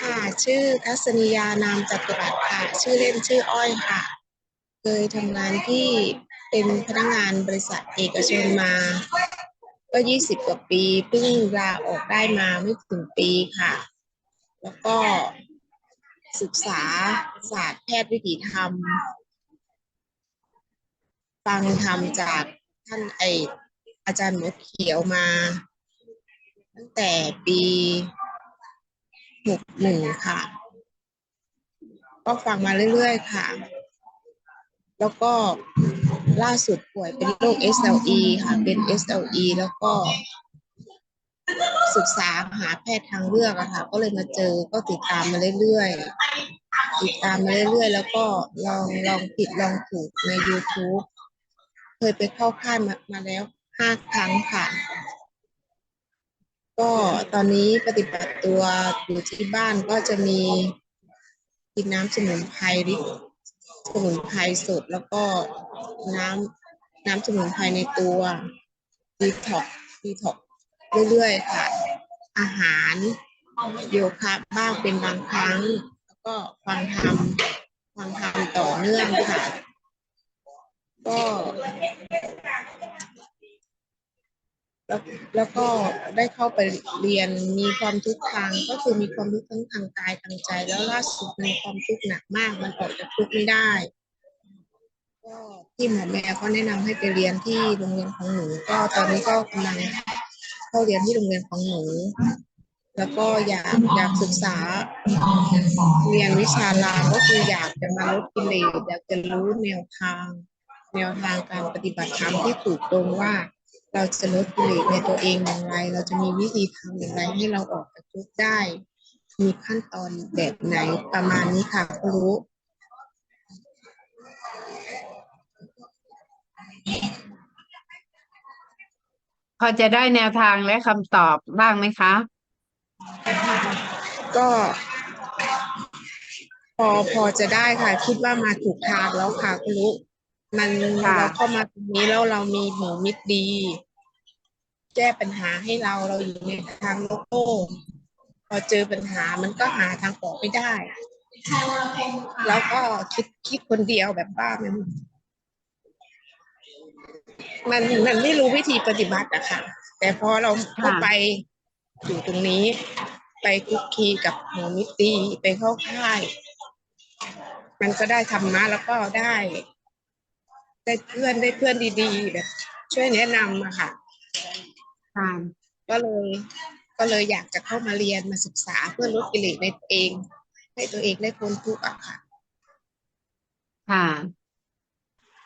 ค่ะ ชื่อทัศนียานามจัตุรัสค่ะ ชื่อเล่นชื่ออ้อยค่ะ เคยทำงานที่เป็นพนักงานบริษัทเอกชนมา ก็ยี่สิบกว่าปีเพิ่งลาออกได้มาไม่ถึงปีค่ะ แล้วก็ศึกษาศาสตร์แพทย์วิถีธรรม ฟังธรรมจากท่านไออาจารย์หมอเขียวมา ตั้งแต่ปี หกหนึ่งค่ะ ก็ฟังมาเรื่อยๆค่ะ แล้วก็ล่าสุดป่วยเป็นโรค SLE ค่ะ เป็น SLE แล้วก็ศึกษาหาแพทย์ทางเลือกอะค่ะ ก็เลยมาเจอก็ติดตามมาเรื่อยๆ ติดตามมาเรื่อยๆ แล้วก็ลองลองผิดลองถูกใน YouTube เคยไปเข้าค่ายมามาแล้วห้าครั้งค่ะ ก็ตอนนี้ปฏิบัติตัวอยู่ที่บ้านก็จะมีกินน้ำสมุนไพรดิสมุนไพรสดแล้วก็น้ำน้ำสมุนไพรในตัวดีท็อกดีท็อกเรื่อยๆค่ะ อาหารโยคะบ้างเป็นบางครั้ง แล้วก็ฟังธรรมฟังธรรมต่อเนื่องค่ะ ก็ แล้วแล้วก็ได้เข้าไปเรียนมีความทุกข์ทางก็คือมีความทุกข์ทั้งทางกายทางใจ แล้วล่าสุดมีความทุกข์หนักมาก มันออกจากทุกข์ไม่ได้ ก็ที่หมอแม่ก็แนะนำให้ไปเรียนที่โรงเรียนของหนู ก็ตอนนี้ก็กำลังเข้าเรียนที่โรงเรียนของหนูแล้วก็อยากอยากศึกษาเรียนวิชาลามก็คืออยากจะมาลดกิเลสอยากจะรู้แนวทาง แนวทางการปฏิบัติธรรมที่ถูกตรงว่า เราจะลดกิเลสในตัวเองอย่างไร เราจะมีวิธีทำอย่างไรให้เราออกจากทุกข์ได้ มีขั้นตอนแบบไหนประมาณนี้ค่ะครูรู้พอจะได้แนวทางและคำตอบบ้างไหมคะ ก็ พอพอจะได้ค่ะ คิดว่ามาถูกทางแล้วค่ะครูรู้มันค่ะเราเข้ามาตรงนี้แล้วเรามีหมูมิตรดี แก้ปัญหาให้เราเราอยู่ในทางโลกโลกพอเจอปัญหามันก็หาทางออกไม่ได้ แล้วก็คิดคิดคนเดียวแบบบ้ามันมันมันไม่รู้วิธีปฏิบัติอะค่ะ แต่พอเราเข้าไปอยู่ตรงนี้ ไปคุกคีกับหมูมิตีไปเข้าค่าย มันก็ได้ธรรมะแล้วก็ได้ ได้เพื่อนได้เพื่อนดีๆแบบช่วยแนะนำอะค่ะ ค่ะก็เลยก็เลยอยากจะเข้ามาเรียนมาศึกษาเพื่อลดกิเลสในตัวเองให้ตัวเองได้พ้นทุกข์อะค่ะ ค่ะ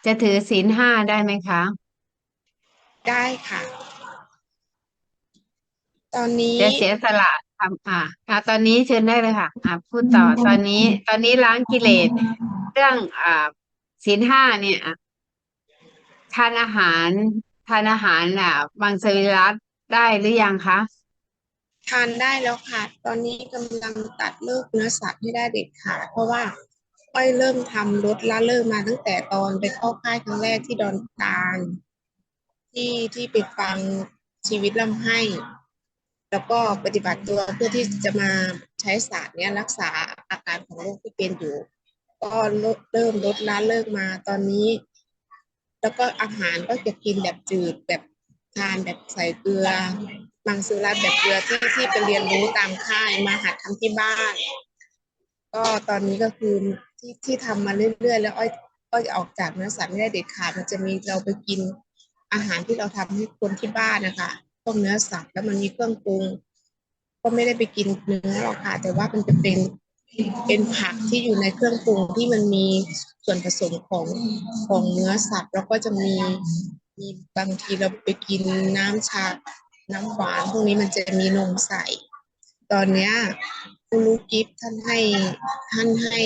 จะถือศีลห้าได้ไหมคะ ได้ค่ะ ตอนนี้จะเสียสละทำอ่าอ่าตอนนี้เชิญได้เลยค่ะ อ่าพูดต่อตอนนี้ ตอนนี้ล้างกิเลสเรื่องอ่าศีลห้าเนี่ยอะทานอาหาร ทานอาหารอะมังสวิรัตได้หรือยังคะทานได้แล้วค่ะ ตอนนี้กำลังตัดเลิกเนื้อสัตว์ให้ได้เด็ดขาดเพราะว่าอ้อยเริ่มทำลดละเลิกมาตั้งแต่ตอนไปเข้าค่ายครั้งแรกที่ดอนตาล ที่ที่ไปฟังชีวิตล่ำให้ แล้วก็ปฏิบัติตัวเพื่อที่จะมาใช้ศาสตร์เนี้ยรักษาอาการของโรคที่เป็นอยู่ ก็ลดเริ่มลดละเลิกมาตอนนี้ แล้วก็อาหารก็จะกินแบบจืดแบบทานแบบใส่เกลือมังสวิรัตแบบเกลือที่ที่ไปเรียนรู้ตามค่ายมาหัดทำที่บ้าน ก็ตอนนี้ก็คือที่ที่ทำมาเรื่อยๆ แล้วอ้อยก็จะออกจากเนื้อสัตว์ไม่ได้เด็ดขาดมันจะมีเราไปกินอาหารที่เราทำให้คนที่บ้านนะคะพวกเนื้อสัตว์แล้วมันมีเครื่องปรุง ก็ไม่ได้ไปกินเนื้อหรอกค่ะแต่ว่ามันจะเป็น เป็นผักที่อยู่ในเครื่องปรุงที่มันมีส่วนผสมของของเนื้อสัตว์ แล้วก็จะมีมีบางทีเราไปกินน้ำชา น้ำหวานพวกนี้มันจะมีนมใส่ ตอนเนี้ยคุณลูกกิฟท่านให้ท่านให้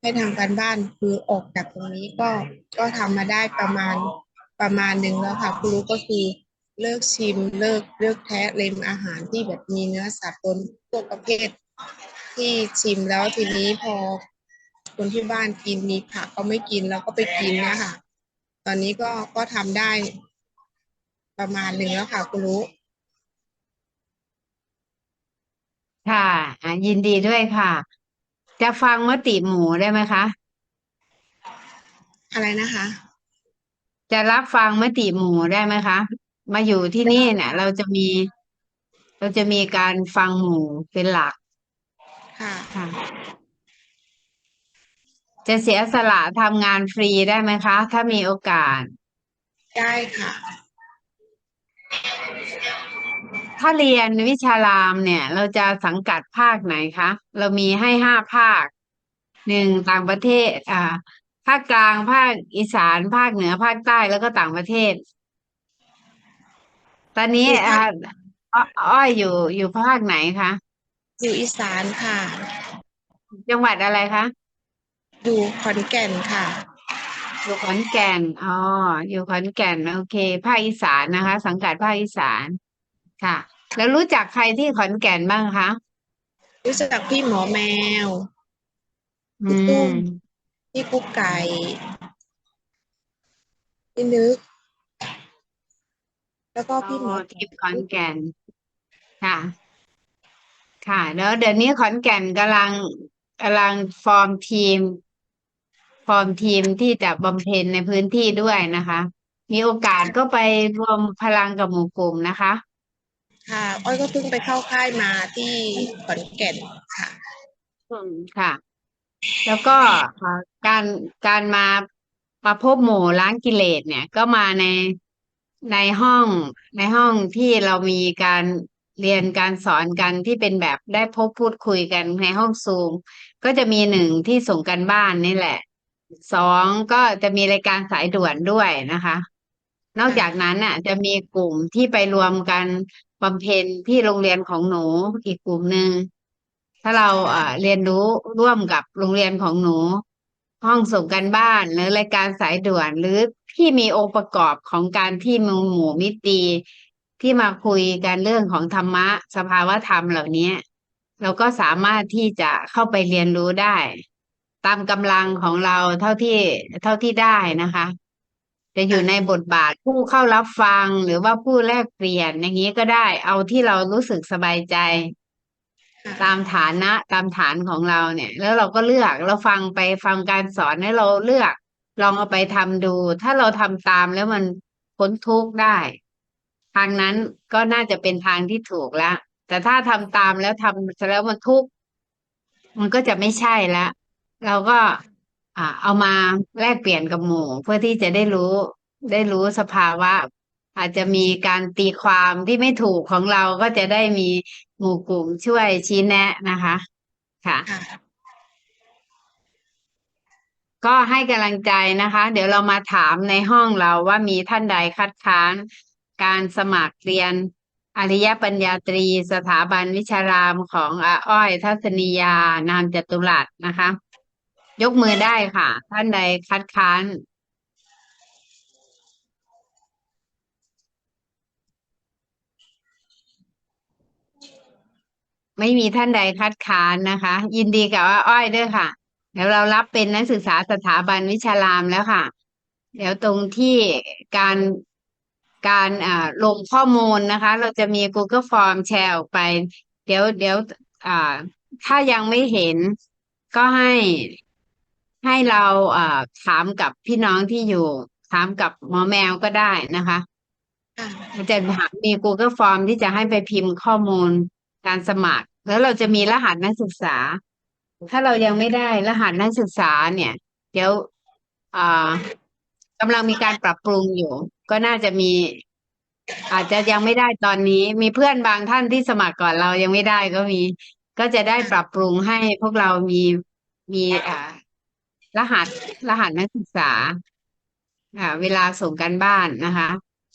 ให้ทำการบ้านคือออกจากตรงนี้ก็ก็ทำมาได้ประมาณประมาณหนึ่งแล้วค่ะคุณลูกก็คือเลิกชิมเลิกเลิกแทะเลมอาหารที่แบบมีเนื้อสัตว์ตนพวกประเภท ที่ชิมแล้วทีนี้พอคนที่บ้านกินมีผักก็ไม่กินแล้วก็ไปกินเนะคะตอนนี้ก็ก็ทำได้ประมาณหนึ่งแล้วค่ะคุณรู้ค่ะอะ ยินดีด้วยค่ะ จะฟังมติหมู่ได้ไหมคะ อะไรนะคะ จะรับฟังมติหมู่ได้ไหมคะ มาอยู่ที่นี่เนี่ย เราจะมี เราจะมีการฟังหมู่เป็นหลัก ค่ะ ค่ะ จะเสียสละทำงานฟรีได้ไหมคะ ถ้ามีโอกาส ได้ค่ะ ถ้าเรียนวิชารามเนี่ย เราจะสังกัดภาคไหนคะ เรามีให้ห้าภาค หนึ่งต่างประเทศ อ่า ภาคกลางภาคอีสาน ภาคเหนือ ภาคใต้แล้วก็ต่างประเทศ ตอนนี้อยู่อ่าภาคอ้ออ้อยอยู่อยู่ภาคไหนคะ อยู่อีสานค่ะ จังหวัดอะไรคะ อยู่ขอนแก่นค่ะ อยู่ขอนแก่น อ๋อ อยู่ขอนแก่น โอเค ภาคอีสานนะคะ สังกัดภาคอีสาน ค่ะ แล้วรู้จักใครที่ขอนแก่นบ้างคะ รู้จักพี่หมอแมวอืพี่ตุ้มม พี่กุ๊กไก่พี่นึก แล้วก็อ๋พี่หมออทีมขอนแก่น ค่ะ ค่ะ แล้วเดี๋ยวนี้ขอนแก่นกำลังกำลังฟอร์มทีม ฟอร์มทีมที่จะบำเพ็ญในพื้นที่ด้วยนะคะ มีโอกาสก็ไปรวมพลังกับหมู่กลุ่มนะคะ ค่ะ อ้อยก็เพิ่งไปเข้าค่ายมาที่ขอนแก่นค่ะ อืมค่ะ แล้วก็เอ่อการการมามาพบหมู่ล้างกิเลสเนี่ย ก็มาในในห้องในห้องที่เรามีการ เรียนการสอนกันที่เป็นแบบได้พบพูดคุยกันในห้องซูม ก็จะมีหนึ่งที่ส่งกันบ้านนี่แหละสองก็จะมีรายการสายด่วนด้วยนะคะ นอกจากนั้นน่ะ จะมีกลุ่มที่ไปรวมกันบำเพ็ญที่โรงเรียนของหนูอีกกลุ่มหนึ่งถ้าเราเรียนรู้ร่วมกับโรงเรียนของหนู ห้องส่งกันบ้านหรือรายการสายด่วนหรือที่มีองค์ประกอบของการที่มีหมู่มิตรี ที่มาคุยกันเรื่องของธรรมะ สภาวธรรมเหล่านี้เราก็สามารถที่จะเข้าไปเรียนรู้ได้ ตามกำลังของเราเท่าที่เท่าที่ได้นะคะ จะอยู่ในบทบาทผู้เข้ารับฟังหรือว่าผู้แลกเปลี่ยนอย่างนี้ก็ได้ เอาที่เรารู้สึกสบายใจ ตามฐานะตามฐานของเราเนี่ย แล้วเราก็เลือกเราฟังไปฟังการสอนให้เราเลือก ลองเอาไปทำดู ถ้าเราทำตามแล้วมันพ้นทุกข์ได้ ทางนั้นก็น่าจะเป็นทางที่ถูกแล้วแต่ถ้าทำตามแล้วทำแล้วมันทุกข์มันก็จะไม่ใช่ละเราก็อ่าเอามาแลกเปลี่ยนกับหมู่ เพื่อที่จะได้รู้ได้รู้สภาวะ อาจจะมีการตีความที่ไม่ถูกของเราก็จะได้มีหมู่กลุ่มช่วยชี้แนะนะคะ ค่ะค่ะก็ให้กำลังใจนะคะ เดี๋ยวเรามาถามในห้องเราว่ามีท่านใดคัดค้าน การสมัครเรียนอริยปัญญาตรีสถาบันวิชารามของอาอ้อยทัศนียานามจตุรัสนะคะ ยกมือได้ค่ะ ท่านใดคัดค้านไม่มีท่านใดคัดค้านนะคะ ยินดีกับอาอ้อยด้วยค่ะ เดี๋ยวเรารับเป็นนักศึกษาสถาบันวิชารามแล้วค่ะ เดี๋ยวตรงที่การ การอ่าลงข้อมูลนะคะ เราจะมี Google Form แชร์ออกไป เดี๋ยวเดี๋ยวอ่าถ้ายังไม่เห็นก็ให้ให้เราอ่าถามกับพี่น้องที่อยู่ ถามกับหมอแมวก็ได้นะคะค่ะมันจะหามี Google Form ที่จะให้ไปพิมพ์ข้อมูลการสมัคร แล้วเราจะมีรหัสนักศึกษา ถ้าเรายังไม่ได้รหัสนักศึกษาเนี่ย เดี๋ยวอ่ากำลังมีการปรับปรุงอยู่ ก็น่าจะมี อาจจะยังไม่ได้ตอนนี้ มีเพื่อนบางท่านที่สมัครก่อนเรายังไม่ได้ก็มี ก็จะได้ปรับปรุงให้พวกเรามีมีอ่ารหัสรหัสนักศึกษาอ่าเวลาส่งกันบ้านนะคะ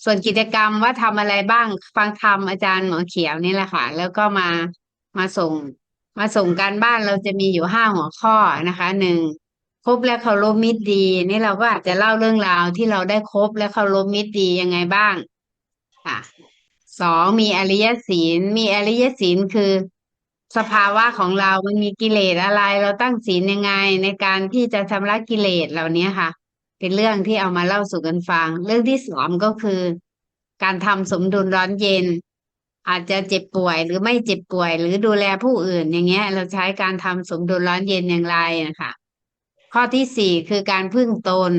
ส่วนกิจกรรมว่าทำอะไรบ้างฟังธรรมอาจารย์หมอเขียวนี่แหละค่ะ แล้วก็มามาส่งมาส่งการบ้านเราจะมีอยู่ห้าหัวข้อนะคะหนึ่ง คบและเคารพมิตรดี นี่เราก็อาจจะเล่าเรื่องราวที่เราได้คบและเคารพมิตรดียังไงบ้าง ค่ะสองมีอริยศีล มีอริยศีลคือ สภาวะของเรา มันมีกิเลสอะไร เราตั้งศีลยังไง ในการที่จะชำระกิเลสเหล่านี้ค่ะ เป็นเรื่องที่เอามาเล่าสู่กันฟัง เรื่องที่สามก็คือ การทำสมดุลร้อนเย็น อาจจะเจ็บป่วยหรือไม่เจ็บป่วย หรือดูแลผู้อื่นอย่างเงี้ย เราใช้การทำสมดุลร้อนเย็นอย่างไรนะคะ ข้อที่สี่คือการพึ่งตน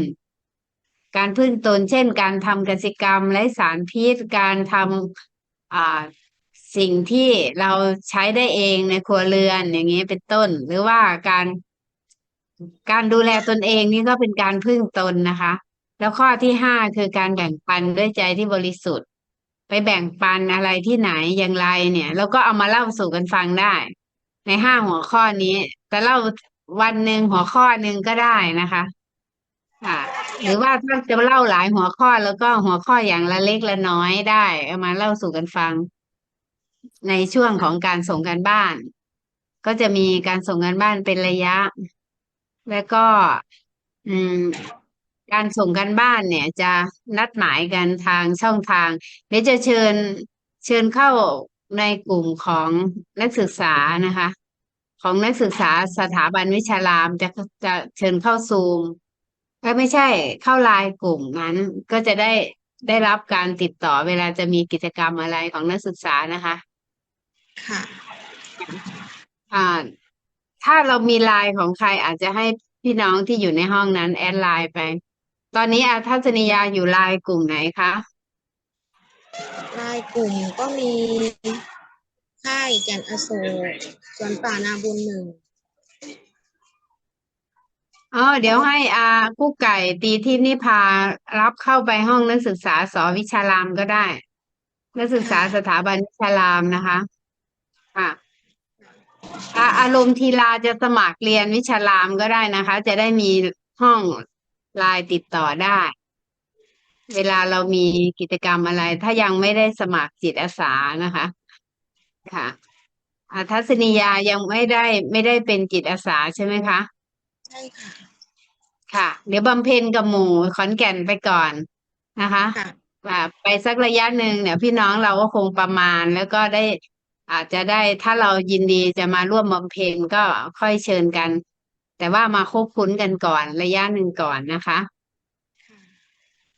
การพึ่งตน เช่น การทำกสิกรรมไร้สารพิษ การทำอ่าสิ่งที่เราใช้ได้เองในครัวเรือนอย่างนี้เป็นต้น หรือว่าการการดูแลตนเองนี่ก็เป็นการพึ่งตนนะคะ แล้วข้อที่ห้าคือการแบ่งปันด้วยใจที่บริสุทธิ์ ไปแบ่งปันอะไรที่ไหนอย่างไรเนี่ย แล้วก็เอามาเล่าสู่กันฟังได้ ในห้าหัวข้อนี้ แต่เล่า วันหนึ่งหัวข้อหนึ่งก็ได้นะคะ ค่ะ หรือว่าถ้าจะเล่าหลายหัวข้อแล้วก็หัวข้ออย่างละเล็กละน้อยได้เอามาเล่าสู่กันฟัง ในช่วงของการส่งกันบ้าน ก็จะมีการส่งกันบ้านเป็นระยะ แล้วก็ อืมการส่งกันบ้านเนี่ย จะนัดหมายกันทางช่องทางเดี๋ยวจะเชิญเชิญเข้าในกลุ่มของนักศึกษานะคะ ของนักศึกษาสถาบันวิชารามจะจะเชิญเข้าซูมก็ไม่ใช่เข้าไลน์กลุ่มนั้น ก็จะได้ได้รับการติดต่อเวลาจะมีกิจกรรมอะไรของนักศึกษานะคะ ค่ะอ่าถ้าเรามีไลน์ของใครอาจจะให้พี่น้องที่อยู่ในห้องนั้น แอดไลน์ไป ตอนนี้อาทัศนียาอยู่ไลน์กลุ่มไหนคะรายกลุ่มก็มี ค่ายแก่นอโศกสวนป่านาบุญหนึ่งอ๋อเดี๋ยวให้อากุ๊กไก่ตีที่นิพารับเข้าไปห้องนักศึกษาสวิชารามก็ได้ นักศึกษาสถาบันวิชารามนะคะค่ะอาอารมณ์ทีลาจะสมัครเรียนวิชารามก็ได้นะคะ จะได้มีห้องไลน์ติดต่อได้ เวลาเรามีกิจกรรมอะไร ถ้ายังไม่ได้สมัครจิตอาสานะคะ ค่ะอาทัศนียายังไม่ได้ไม่ได้เป็นจิตอาสาใช่ไหมคะ ใช่ค่ะค่ะ เดี๋ยวบำเพ็ญกับหมู่ขอนแก่นไปก่อนนะคะค่ะ อ่าไปสักระยะหนึ่งเนี่ยพี่น้องเราก็คงประมาณแล้วก็ได้ อาจจะได้ถ้าเรายินดีจะมาร่วมบำเพ็ญก็ค่อยเชิญกัน แต่ว่ามาคบคุ้นกันก่อนระยะหนึ่งก่อนนะคะ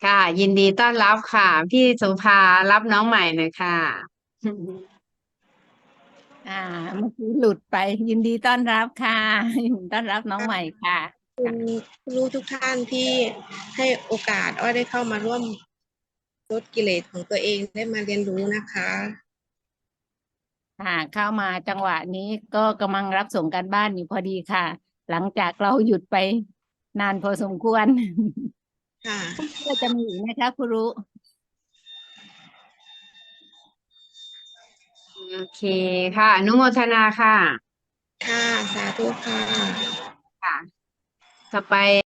ค่ะ ยินดีต้อนรับค่ะ พี่โสุภารับน้องใหม่หน่อยค่ะ อ่าเมื่อกี้หลุดไปยินดีต้อนรับค่ะยินดีต้อนรับน้องใหม่ค่ะคุณครูทุกท่านที่ให้โอกาสอ้อยได้เข้ามาร่วมลดกิเลสของตัวเองได้มาเรียนรู้นะคะค่ะเข้ามาจังหวะนี้ก็กำลังรับส่งการบ้านอยู่พอดีค่ะ หลังจากเราหยุดไปนานพอสมควร ค่ะก็จะมีอีกนะคะครูรู้ โอเคค่ะ อนุโมทนาค่ะ ค่ะ สาธุค่ะ ค่ะ ต่อไป